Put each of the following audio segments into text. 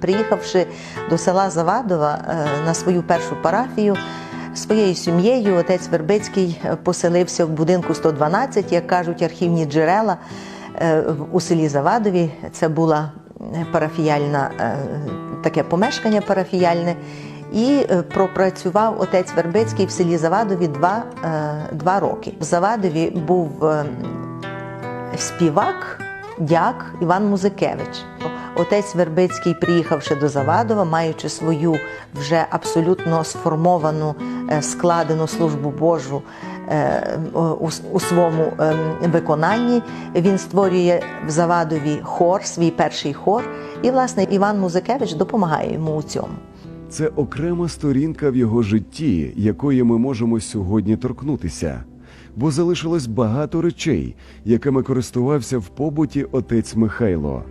Приїхавши до села Завадова е, на свою першу парафію, своєю сім'єю отець Вербицький е, поселився в будинку 112, як кажуть архівні джерела е, у селі Завадові. Це була парафіяльна таке помешкання парафіяльне. І пропрацював отець Вербицький в селі Завадові два, два роки. В Завадові був е, співак, дяк Іван Музикевич. Отець Вербицький, приїхавши до Завадова, маючи свою вже абсолютно сформовану, е, складену службу Божу е, у, своєму е, виконанні, він створює в Завадові хор, свій перший хор, і власне Іван Музикевич допомагає йому у цьому. Це окрема сторінка в його житті, якої ми можемо сьогодні торкнутися, бо залишилось багато речей, якими користувався в побуті отець Михайло.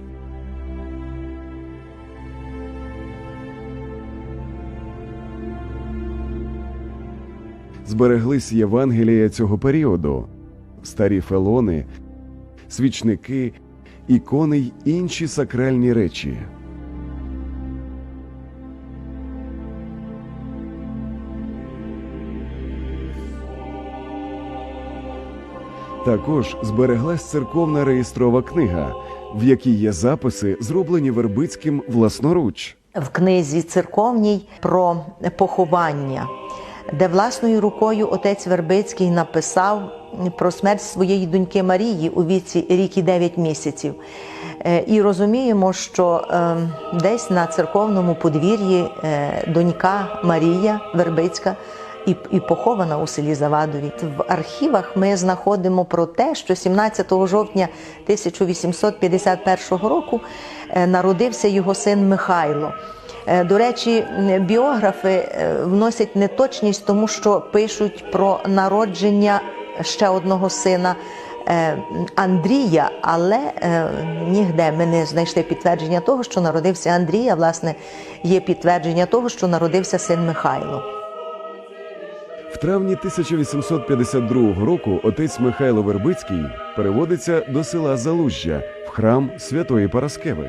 Збереглись Євангелія цього періоду, старі фелони, свічники, ікони й інші сакральні речі. Також збереглась церковна реєстрова книга, в якій є записи, зроблені Вербицьким власноруч. в книзі церковній про поховання, де власною рукою отець Вербицький написав про смерть своєї доньки Марії у віці рік і 9 місяців. Е, І розуміємо, що е, десь на церковному подвір'ї е, донька Марія Вербицька і, і похована у селі Завадові. В архівах ми знаходимо про те, що 17 жовтня 1851 року е, народився його син Михайло. Е, До речі, біографи е, вносять неточність, тому що пишуть про народження ще одного сина е, Андрія, але нігде ми не знайшли підтвердження того, що народився Андрій, а власне є підтвердження того, що народився син Михайло. В травні 1852 року отець Михайло Вербицький переводиться до села Залужжя в храм Святої Параскеви.